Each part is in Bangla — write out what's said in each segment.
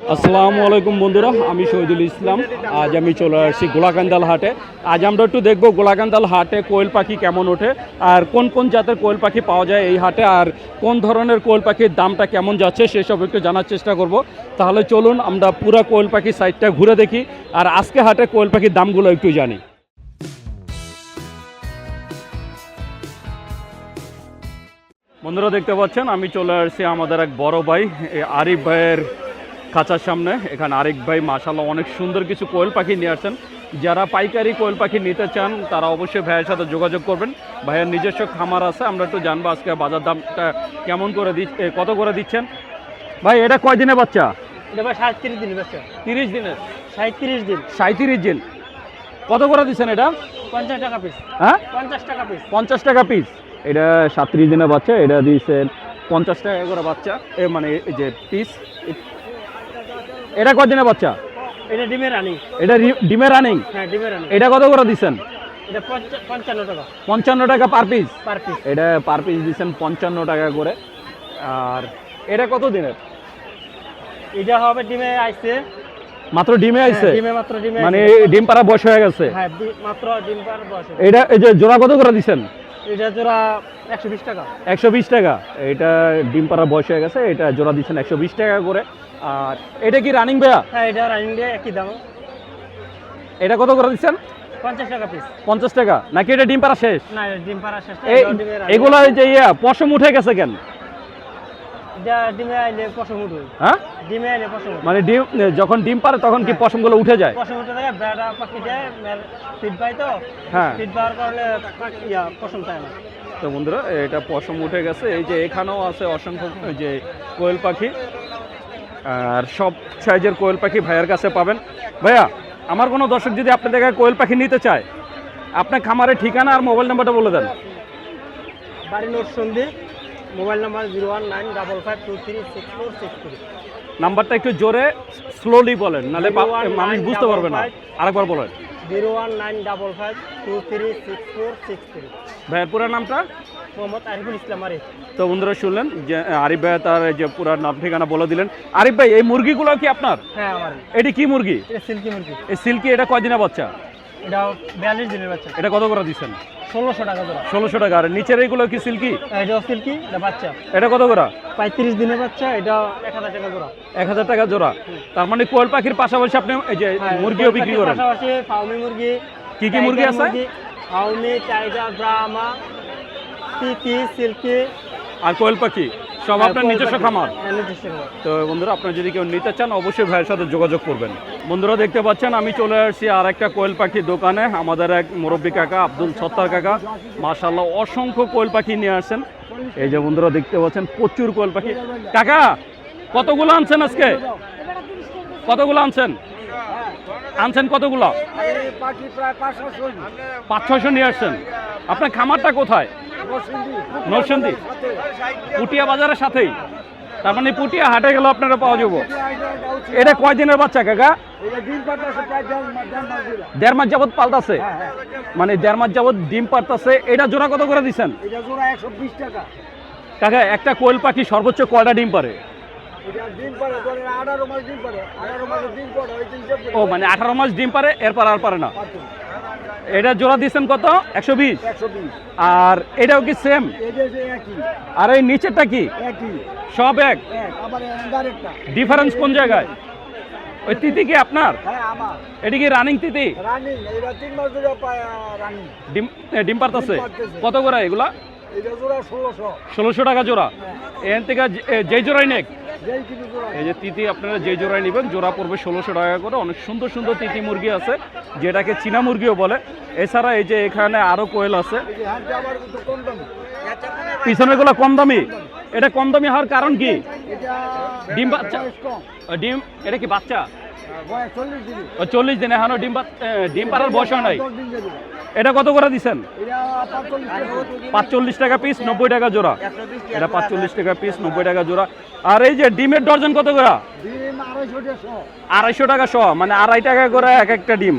আসসালামু আলাইকুম বন্ধুরা, আমি শহীদুল ইসলাম। আজ আমি চলে আসছি গোলাকান্দাল হাটে। আজ আমরা একটু দেখব গোলাকান্দাল হাটে কোয়েল পাখি কেমন ওঠে, আর কোন কোন জাতের কোয়েল পাখি পাওয়া যায় এই হাটে, আর কোন ধরনের কোয়েল পাখির দামটা কেমন যাচ্ছে সেসব একটু জানার চেষ্টা করব। তাহলে চলুন, আমরা পুরো কোয়েল পাখি সাইডটা ঘুরে দেখি, আর আজকে হাটে কোয়েল পাখির দামগুলো একটু জানি। বন্ধুরা, দেখতে পাচ্ছেন, আমি চলে আসছি আমাদের এক বড় ভাই আরিফ ভাইয়ের খাঁচার সামনে। এখানে আরেক ভাই মাশাল্লাহ অনেক সুন্দর কিছু কোয়েল পাখি নিয়ে আসছেন। যারা পাইকারি কোয়েল পাখি নিতে চান তারা অবশ্যই ভাইয়ের সাথে যোগাযোগ করবেন। ভাইয়ের নিজস্ব খামার আছে আমরা একটু জানব আজকে বাজার দামটা কেমন করে দি কত করে দিচ্ছেন। ভাই এটা কয় দিনে বাচ্চা? এটা ভাই সাঁত্রিশ দিন বাচ্চা। তিরিশ দিনের? সাঁত্রিশ দিন। সাঁত্রিশ দিন। কত করে দিচ্ছেন এটা? পঞ্চাশ টাকা পিস হ্যাঁ? পঞ্চাশ টাকা পিস পঞ্চাশ টাকা পিস এটা সাতত্রিশ দিনের বাচ্চা এটা দিয়েছেন পঞ্চাশ টাকা করে বাচ্চা। এ মানে যে পিস এটা কয়দিনের বাচ্চা? এটা ডিমের রানিং। এটা ডিমের রানিং? হ্যাঁ ডিমের রানিং। এটা কত করে দিচ্ছেন এটা পঞ্চান্ন টাকা। পঞ্চান্ন টাকা পার পিস পার পিস এটা পার পিস দিচ্ছেন পঞ্চান্ন টাকা করে। আর এটা কত দিনের? এটা হবে ডিমে আইছে। মাত্র ডিমে আইছে? ডিমে মাত্র ডিমে মানে ডিম পাড়া বয়স হয়ে গেছে? হ্যাঁ মাত্র ডিম পার বয়স এটা এই যে জোড়া কত করে দিচ্ছেন এটা জোড়া একশো বিশ টাকা। একশো বিশ টাকা। এটা ডিম বয়স হয়ে গেছে এটা জোড়া দিচ্ছেন একশো বিশ টাকা করে। আর এটা কি রানিং ভাইয়া? হ্যাঁ এটা রানিং দিয়ে একই দাম। এটা কত করে দিচ্ছেন? পঞ্চাশ টাকা পিস পঞ্চাশ টাকা। নাকি এটা ডিম পাড়া শেষ? না ডিম পাড়া শেষ। এগুলো যে ইয়া পশম উঠে গেছে কেন? ডিমে আইলে পশম উঠবে। হ্যাঁ? ডিমে আইলে পশম মানে ডিম যখন ডিম পারে তখন কি হ্যাঁ। পশমগুলো উঠে যায়? পশম উঠে থাকে বেড়া পাখি দেয় ফিট পাই তো। হ্যাঁ। ফিট পাওয়ার কারণে পশম থাকে না। তো বন্ধুরা এটা পশম উঠে গেছে। এই যে এখানেও আছে অসংখ্য যে কোয়েল পাখি। আর সব সাইজের কোয়েল পাখি ভাইয়ের কাছে পাবেন। ভাইয়া আমার কোনো দর্শক যদি আপনাদের কাছে কোয়েল পাখি নিতে চায় আপনার খামারের ঠিকানা আর মোবাইল নাম্বারটা বলে দেন। বাড়ি নোট সন্ধি mobile number zero one nine double five two three six four six three. নাম্বারটা একটু জোরে স্লোলি বলেন নাহলে মানুষ বুঝতে পারবে না। আরেকবার বলেন। Zero one nine double five two three six four six three. ভাইয়ের পুরো নামটা? মোহাম্মদ আরিফুল ইসলাম আরিফ। তো বন্ধুরা শুনলেন যে আরিফ ভাই তার এই যে পুরো নাম ঠিকানা বলে দিলেন। আরিফ ভাই এই মুরগিগুলো কি আপনার? হ্যাঁ আমার। এটি কি মুরগি? এটা সিল্কি মুরগি। এই সিল্কি এটা কয়দিনের বাচ্চা? এটা বিয়াল্লিশ দিনের বাচ্চা। এটা কত করে দিচ্ছেন? ষোলোশো টাকা জোড়া ষোলোশো টাকা। আর নিচের এইগুলো কি সিল্কি এটাও সিল্কি এটা বাচ্চা। এটা কত করে? পঁয়ত্রিশ দিনের বাচ্চা এটা এক হাজার টাকা জোড়া। এক হাজার টাকা জোড়া। তার মানে কোয়েল পাখির পাশাপাশি আপনি এই যে হ্যাঁ, মুরগিও বিক্রি করেন? পাশাপাশি ফাউমি মুরগি কি কি মুরগি আছে? ফাউমি টাইগার ব্রাহ্মা তিতি সিল্কি। আর কোয়েল পাখি? সব আপনার নিজস্ব খামার। তো বন্ধুরা আপনারা যদি কেউ নিতে চান অবশ্যই ভাইয়ের সাথে যোগাযোগ করবেন। বন্ধুরা দেখতে পাচ্ছেন আমি চলে আসছি আর একটা কোয়েল পাখির দোকানে। আমাদের এক মুরব্বী কাকা আব্দুল সত্তার কাকা। মাশাল্লাহ অসংখ্য কোয়েল পাখি নিয়ে আসছেন। এই যে বন্ধুরা দেখতে পাচ্ছেন প্রচুর কোয়েল পাখি। কাকা কতগুলো আনছেন আজকে? কতগুলো আনছেন? আনছেন কতগুলো? পাঁচ ছয়শো নিয়ে আসছেন। আপনার খামারটা কোথায়? নরসিংদী। পুটিয়া বাজারের সাথেই। তার মানে পুটিয়া হাটে গেলে আপনারা পাওয়া যাব। এটা কয় দিনের বাচ্চা কাকা? দেড় মাস যাবত পাল্টাছে মানে দেড় মাস যাবত ডিম পাল্টাছে এটা জোড়া কত করে দিচ্ছেন? কাকা একটা কোয়েল পাখি সর্বোচ্চ কয়টা ডিম পারে ও মানে আঠারো মাস ডিম পারে এরপর আর পারে না। এটা জোড়া দিচ্ছেন কত? একশো বিশ? আর এটাও কি সেম আর এই নিচেরটা কি? সব এক? ডিফারেন্স কোন জায়গায়? ওই তিতি কি আপনার? এটি কি রানিং তিতি? ডিম পারতাছে কত করে এগুলা? ষোলোশো। টাকা জোড়া। এখান থেকে যেই জোড়াই নেক এই যে তিতি আপনারা যে জোড়ায় নেবেন, জোড়া পড়বে ষোলোশো টাকা করে। অনেক সুন্দর সুন্দর তিতি মুরগি আছে, যেটাকে চীনা মুরগিও বলে। এছাড়া এই যে এখানে আরও কোয়েল আছে। পিছনেগুলো কম দামি। এটা কম দামি হওয়ার কারণ কি? ডিম বাচ্চা? ডিম, এটা কি বাচ্চা? চল্লিশ দিন, এখনও ডিম ডিম পাড়ার বয়স নাই? এটা কত করে দিচ্ছেন পাঁচচল্লিশ টাকা পিস নব্বই টাকা জোড়া। এটা পাঁচচল্লিশ টাকা পিস নব্বই টাকা জোড়া। আর এই যে ডিমের ডর্জন কত করে? আড়াইশো টাকা শ মানে আড়াই টাকা করে এক একটা ডিম।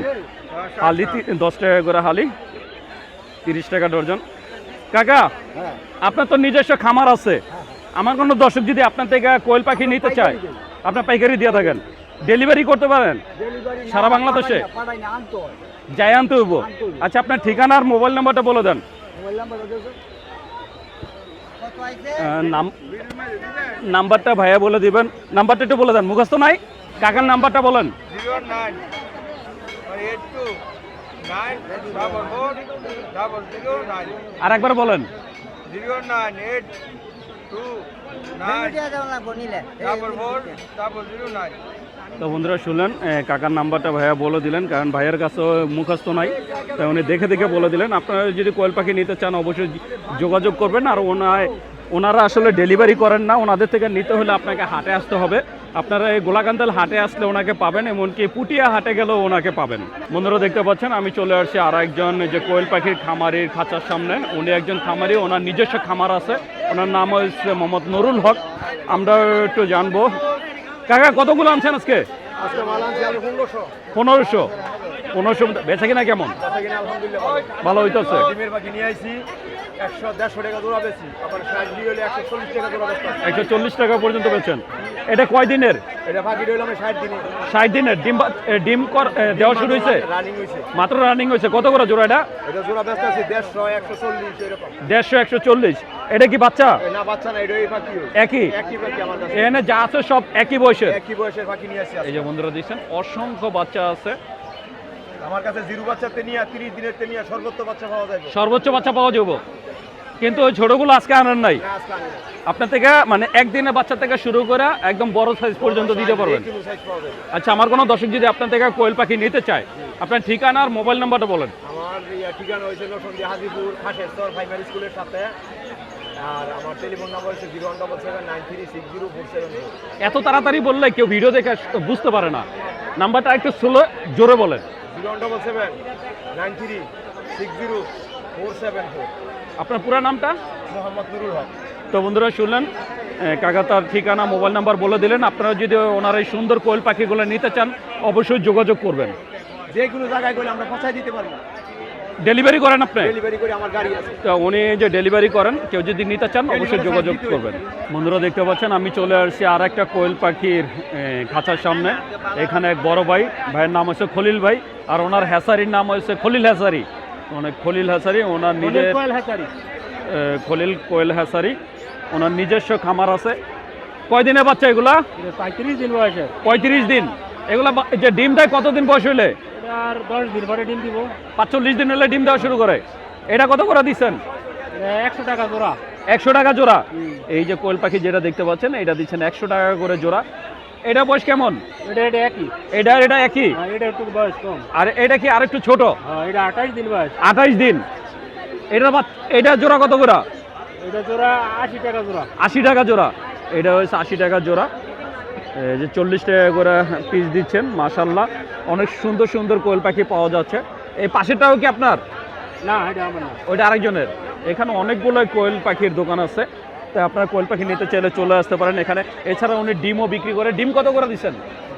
হালি দশ টাকা করে হালি, তিরিশ টাকা ডর্জন কাকা, আপনার তো নিজস্ব খামার আছে। আমার কোনো দর্শক যদি আপনার থেকে কোয়েল পাখি নিতে চায়, আপনার পাইকারি দিয়ে থাকেন। ডেলিভারি করতে পারেন? সারা বাংলাদেশে? যাই আনতে হইব। আচ্ছা আপনার ঠিকানা আর মোবাইল নাম্বারটা বলে দেন। নাম্বারটা ভাইয়া বলে দিবেন। নাম্বারটা একটু বলে দেন। মুখস্থ নাই? কাকার নাম্বারটা বলেন। আর একবার বলেন। Zero nine eight two nine double four double zero nine. তো বন্ধুরা শুনলেন কাকার নাম্বারটা ভাইয়া বলে দিলেন, কারণ ভাইয়ের কাছে মুখস্থ নাই। তাই উনি দেখে দেখে বলে দিলেন। আপনারা যদি কোয়েল পাখি নিতে চান, অবশ্যই যোগাযোগ করবেন। আর ওনায়, ওনারা আসলে ডেলিভারি করেন না। ওনাদের থেকে নিতে হলে আপনাকে হাটে আসতে হবে। আপনারা এই গোলাকান্দাল হাটে আসলে ওনাকে পাবেন, এমনকি পুটিয়া হাটে গেলেও ওনাকে পাবেন। বন্ধুরা দেখতে পাচ্ছেন, আমি চলে আসছি আর একজন যে কোয়েল পাখির খামারির খাঁচার সামনে। উনি একজন খামারি, ওনার নিজস্ব খামার আছে। ওনার নাম হচ্ছে মোহাম্মদ নুরুল হক। আমরা একটু জানব কাকা কতগুলো আনছেন আজকে? পনেরোশো। পনেরোশো? বেছে বেচা কিনা কেমন। ভালো। হইতেছে। একশো দেড়শো টাকা জোড়া বেশি আবার হলে একশো চল্লিশ টাকা জোড়া হবে। একশো চল্লিশ টাকা পর্যন্ত বেচেন। এটা কয় দিনের? এটা পাখি রইল আমি ষাট দিনে ষাট দিনের। ডিম ডিম কর দেওয়া শুরু হয়েছে? রানিং হয়েছে। মাত্র রানিং হয়েছে। কত করে জোড়া এটা? এটা জোড়া ব্যস্ত আছে দেড়শো একশো চল্লিশ এরকম। দেড়শো একশো চল্লিশ। এটা কি বাচ্চা? না বাচ্চা না এটা পাখি একই? একই পাখি আমার কাছে। এখানে যা আছে সব একই বয়সের? একই বয়সের পাখি নিয়ে আসছি এই যে বন্ধুরা দিচ্ছেন অসংখ্য বাচ্চা আছে। আমার কাছে জিরো বাচ্চাতে নিয়ে তিরিশ দিনের তে নিয়ে সর্বোচ্চ বাচ্চা পাওয়া যাবে। সর্বোচ্চ বাচ্চা পাওয়া যাব। কিন্তু ওই ছোটগুলো আজকে আনার নাই। আপনার থেকে মানে একদিনে বাচ্চা থেকে শুরু করে একদম বড় সাইজ পর্যন্ত দিতে পারবেন। আচ্ছা আমার কোনো দর্শক যদি আপনার থেকে কোয়েল পাখি নিতে চায় আপনার ঠিকানা আর মোবাইল নাম্বারটা বলেন। আমার ঠিকানা হয়েছে নরসন্দী হাজিপুর খাসেশ্বর প্রাইমারি স্কুলের সাথে। আর আমার টেলিফোন নাম্বার হচ্ছে zero one double seven nine three six zero four seven এত তাড়াতাড়ি বললে কেউ ভিডিও দেখে বুঝতে পারে না। নাম্বারটা একটু স্লো জোরে বলেন। Zero one double seven nine three six zero four seven four. আপনার পুরো নামটা? মোহাম্মদ নুরুল হক। তো বন্ধুরা শুনলেন কাকা তার ঠিকানা মোবাইল নাম্বার বলে দিলেন। আপনারা যদি ওনার এই সুন্দর কোয়েল পাখিগুলো নিতে চান অবশ্যই যোগাযোগ করবেন। যে কোনো জায়গায় গেলে আমরা পৌঁছায় দিতে পারব। ডেলিভারি করেন আপনি? ডেলিভারি করে আমার গাড়ি আছে। তো উনি যে ডেলিভারি করেন কেউ যদি নিতে চান অবশ্যই যোগাযোগ করবেন। বন্ধুরা দেখতে পাচ্ছেন আমি চলে আসছি আর একটা কোয়েল পাখির খাঁচার সামনে। এখানে এক বড় ভাই ভাইয়ের নাম হচ্ছে খলিল ভাই আর ওনার হ্যাসারির নাম হচ্ছে খলিল হ্যাসারি অনেক খলিল হ্যাসারি ওনার নিজের খলিল কোয়েল হ্যাসারি ওনার নিজস্ব খামার আছে। কয়দিনে বাচ্চা এগুলা? পঁয়ত্রিশ দিন বয়সে পঁয়ত্রিশ দিন। এগুলা যে ডিম দেয় কতদিন বয়স হইলে? আর দশ দিন পরে ডিম দিব। পাঁচচল্লিশ দিন হলে ডিম দেওয়া শুরু করে। এটা কত করে দিচ্ছেন? একশো টাকা জোড়া। একশো টাকা জোড়া। এই যে কোয়েল পাখি যেটা দেখতে পাচ্ছেন এটা দিচ্ছেন একশো টাকা করে জোড়া। এটা বয়স কেমন? এটা এটা একই। এটা এটা একই? হ্যাঁ এটা একটু বয়স কম। আর এটা কি আর একটু ছোট? হ্যাঁ এটা আঠাশ দিন বয়স। আঠাইশ দিন। এটা এটা জোড়া কত করে? এটা জোড়া আশি টাকা জোড়া। আশি টাকা জোড়া। এটা হচ্ছে আশি টাকা জোড়া। এই যে চল্লিশ টাকা করে পিস দিচ্ছেন মাশাল্লাহ অনেক সুন্দর সুন্দর কোয়েল পাখি পাওয়া যাচ্ছে। এই পাশেরটাও কি আপনার? না এটা আমার না। ওইটা আরেকজনের। এখানে অনেকগুলো কোয়েল পাখির দোকান আছে। আপনারা কোয়েল পাখি নিতে চাইলে চলে আসতে পারেন এখানে। এছাড়া উনি ডিমও বিক্রি করে। ডিম কত করে দিচ্ছেন?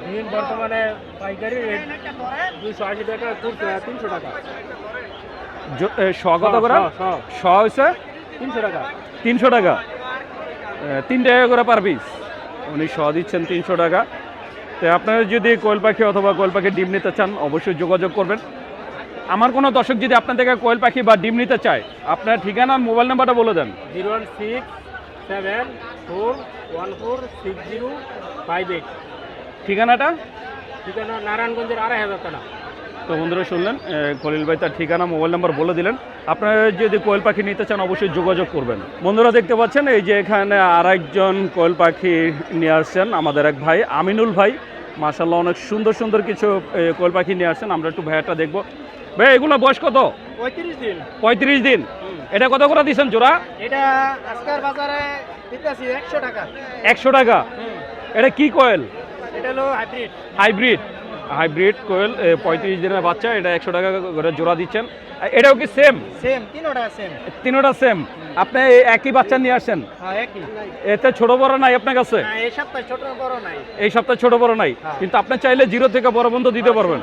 দিন বর্তমানে পাইকারি রেট দুশো আশি টাকা তিনশো টাকা। শ কত করে? শ, হয়েছে তিনশো টাকা। তিনশো টাকা। তিন টাকা করে পার পিস। উনি শ দিচ্ছেন তিনশো টাকা। তো আপনারা যদি কোয়েল পাখি অথবা কোয়েল পাখির ডিম নিতে চান অবশ্যই যোগাযোগ করবেন। আমার কোনো দর্শক যদি আপনার থেকে কোয়েল পাখি বা ডিম নিতে চায় আপনার ঠিকানা মোবাইল নাম্বারটা বলে দেন। Zero one six seven four one four six zero five eight. ঠিকানাটা? ঠিকানা নারায়ণগঞ্জের আড়াই হাজার টাকা তো বন্ধুরা শুনলেন এ, খলিল ভাই তার ঠিকানা মোবাইল নাম্বার বলে দিলেন। আপনারা যদি কোয়েল পাখি নিতে চান অবশ্যই যোগাযোগ করবেন। বন্ধুরা দেখতে পাচ্ছেন এই যে এখানে আর একজন কোয়েল পাখি নিয়ে আসছেন আমাদের এক ভাই আমিনুল ভাই। মার্শাল্লাহ অনেক সুন্দর সুন্দর কিছু কোয়েল পাখি নিয়ে আসছেন। আমরা একটু ভাইয়াটা দেখব। ভাই এগুলো বয়স কত? পঁয়ত্রিশ দিন। পঁয়ত্রিশ দিন। এটা কত করে দিচ্ছেন জোড়া? এটা আজকের বাজারে দিতেছি একশো টাকা। একশো টাকা। এটা কি কোয়েল? এটা হলো হাইব্রিড। হাইব্রিড। হাইব্রিড কোয়েল পঁয়ত্রিশ দিনের বাচ্চা এটা একশো টাকা করে জোড়া দিচ্ছেন। এটাও কি সেম সেম তিনোটা সেম তিনোটা সেম আপনি একই বাচ্চা নিয়ে আসছেন হ্যাঁ একই। এতে ছোট বড় নাই আপনার কাছে? না এই সপ্তাহে ছোট বড় নাই। এই সপ্তাহে ছোট বড় নাই। হ্যাঁ। কিন্তু আপনি চাইলে জিরো থেকে বড় বন্ধ দিতে দিতে পারবেন।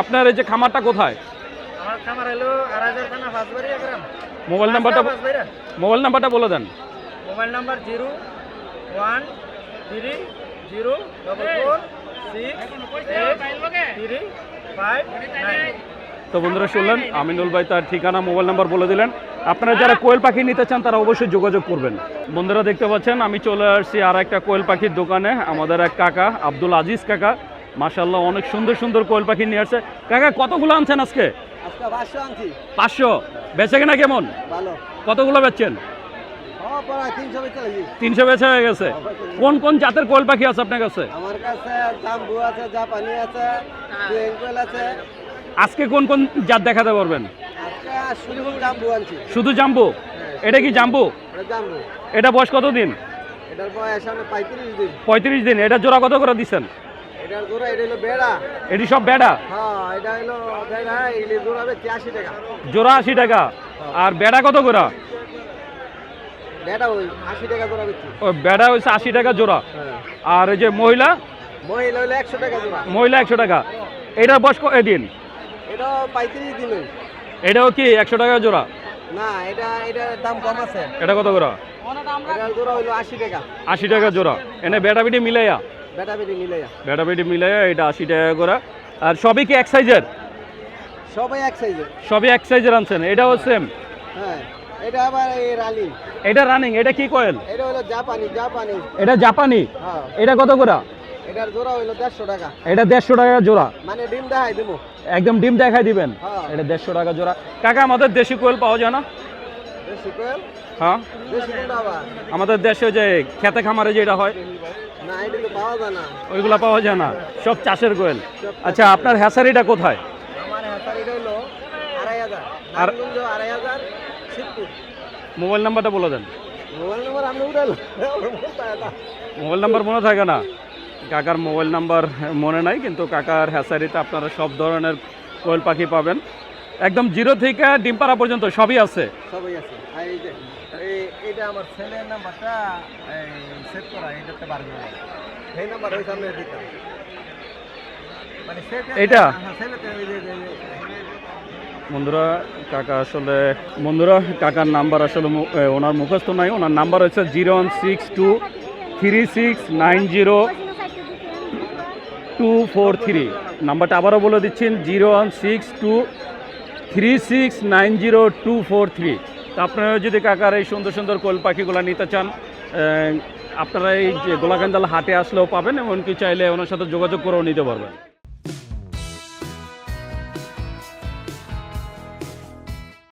আপনার এই যে খামারটা কোথায়? আমার খামার হলো আড়াই হাজার টাকা গ্রাম। মোবাইল নাম্বারটা মোবাইল নাম্বারটা বলে দেন। Mobile number zero one three zero double four three five nine তো বন্ধুরা শুনলেন আমিনুল ভাই তার ঠিকানা মোবাইল নাম্বার বলে দিলেন। আপনারা যারা কোয়েল পাখি নিতে চান তারা অবশ্যই যোগাযোগ করবেন। বন্ধুরা দেখতে পাচ্ছেন আমি চলে আসছি আর একটা কোয়েল পাখির দোকানে আমাদের এক কাকা আব্দুল আজিজ কাকা। মাশাল্লাহ অনেক সুন্দর সুন্দর কোয়েল পাখি নিয়ে আসছে। কাকা কতগুলো আনছেন আজকে? পাঁচশো বেচে কিনা কেমন? ভালো। কতগুলো বেচছেন? তিনশো বেচে হয়ে গেছে। কোন কোন জাতের কোয়েল পাখি আছে আপনার কাছে? আমার কাছে জাম্বু আছে জাপানি আছে আছে। আজকে কোন কোন জাত দেখাতে পারবেন? শুধু জাম্বু জাম্বু? এটা কি জাম্বু? এটা বয়স কত দিন এটার বয়স পঁয়ত্রিশ দিন। পঁয়ত্রিশ দিন। এটা জোড়া কত করে দিচ্ছেন? এটার গোড়া এটা হলো বেড়া। এটি সব বেড়া? হ্যাঁ এটা হলো বেড়া এগুলি গোড়াবে তিয়াশি টাকা। জোড়া আশি টাকা। আর বেড়া কত করে বেড়া ওই আশি টাকা গোড়া বিক্রি। ওই বেড়া হচ্ছে আশি টাকা জোড়া। হ্যাঁ। আর এই যে মহিলা? মহিলা হলো একশো টাকা জোড়া। মহিলা একশো টাকা। এটার বয়স ক- এদিন? এটা পঁয়ত্রিশ দিন ওই। এটাও কি একশো টাকা জোড়া? না এটা এটার দাম কম আছে। এটা কত করে গোড়া হইল আশি টাকা। আশি টাকা জোড়া। এনে বেটা বেটি মিলাইয়া। বেটা বেটি মিলাইয়া এটা আশি টাকা করে। আর সবই কি এক সাইজের? সবাই এক সাইজের। সবই এক সাইজের আনছেন এটাও সেম হ্যাঁ এটা আবার রালি এটা রানিং এটা কি কয়েল এটা হলো জাপানি জাপানি। এটা জাপানি? হ্যাঁ। এটা কত করে? এটার জোড়া হইল দেড়শো টাকা। এটা দেড়শো টাকা জোড়া। মানে ডিম দেখাই দেবো একদম ডিম দেখাই দিবেন? হ্যাঁ। এটা দেড়শো টাকা জোড়া। কাকা আমাদের দেশি কোয়েল পাওয়া যায় না? দেশি কোয়েল হ্যাঁ। দেশি আবার? আমাদের দেশে যে খেতে খামারে যেটা হয় ওইগুলা পাওয়া যায় না। সব চাষের কোয়েল আচ্ছা আপনার হ্যাসারিটা কোথায়? আর মোবাইল নাম্বারটা বলে দেন। মোবাইল নম্বর মনে থাকে না। কাকার মোবাইল নাম্বার মনে নাই কিন্তু কাকার হ্যাসারিতে আপনারা সব ধরনের কোয়েল পাখি পাবেন। একদম জিরো থেকে ডিম পাড়া পর্যন্ত সবই আছে। সবই আছে। এইটা আমার ছেলের নাম্বারটা সেভ করা এটাতে পারবে না এই নাম্বার ওই সামনে দিতে মানে সেভ এইটা? ছেলেতে ওই যে- যে- যে- বন্ধুরা কাকা আসলে বন্ধুরা কাকার নাম্বার আসলে ওনার মুখস্থ নাই। ওনার নাম্বার হচ্ছে zero one six two three six nine zero two four three. নাম্বারটা আবারও বলে দিচ্ছেন zero one six two three six nine zero two four three. আপনারা যদি কাকার এই সুন্দর সুন্দর কোল পাখিগুলো নিতে চান আপনারা এই যে গোলাকান্দাল হাটে আসলেও পাবেন, এমনকি চাইলে ওনার সাথে যোগাযোগ করেও নিতে পারবেন।